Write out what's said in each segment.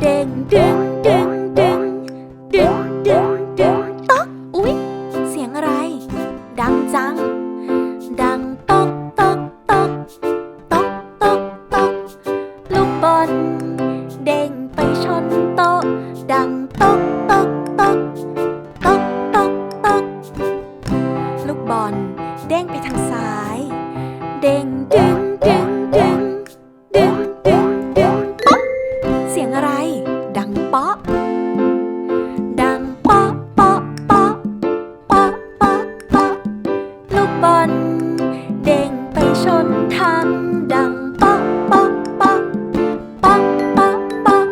เด้งดึงดึงดึงดึงดึงดึงต๊อกอุ๊ย เสียงอะไร ดังจัง ดังต๊อกต๊อกต๊อกต๊อกต๊อกต๊อกลูกบอลเด้งไปชนโต๊ะดังต๊อกต๊อกต๊อกต๊อกต๊อกต๊อกลูกบอลเด้งไปทางซ้าย เด้ง ลูกบอลเด้งไปชนทังดังป๊ะเป๊ะเป๊ะเป๊ะเป๊ะเป๊ะ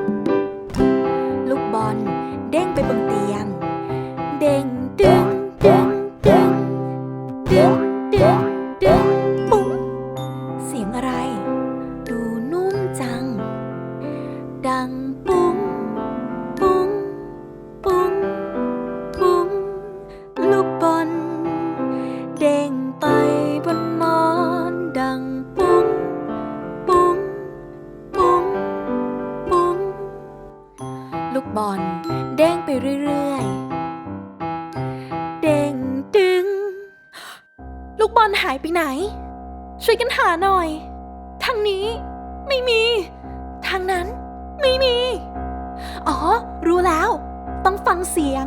ลูกบอลเด้งไปบนเตียง เด้งดึงดึงดึงดึงดึงดึงปุ้งเสียงอะไร ดูนุ่มจัง ดัง ลูกบอลเด้งไปเรื่อยๆ เด้งดึง ลูกบอลหายไปไหน ช่วยกันหาหน่อย ทางนี้ไม่มี ทางนั้นไม่มี อ๋อ รู้แล้ว ต้องฟังเสียง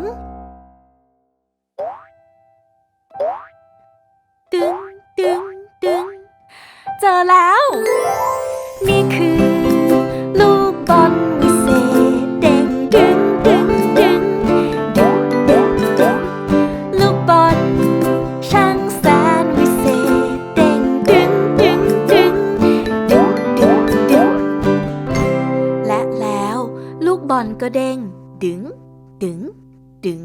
ตึงตึงตึง เจอแล้ว นี่คือ อนก็เด้ง ดึง ดึง ดึง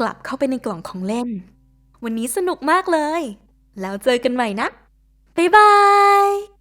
กลับเข้าไปในกล่องของเล่น วันนี้สนุกมากเลย แล้วเจอกันใหม่นะ บ๊ายบาย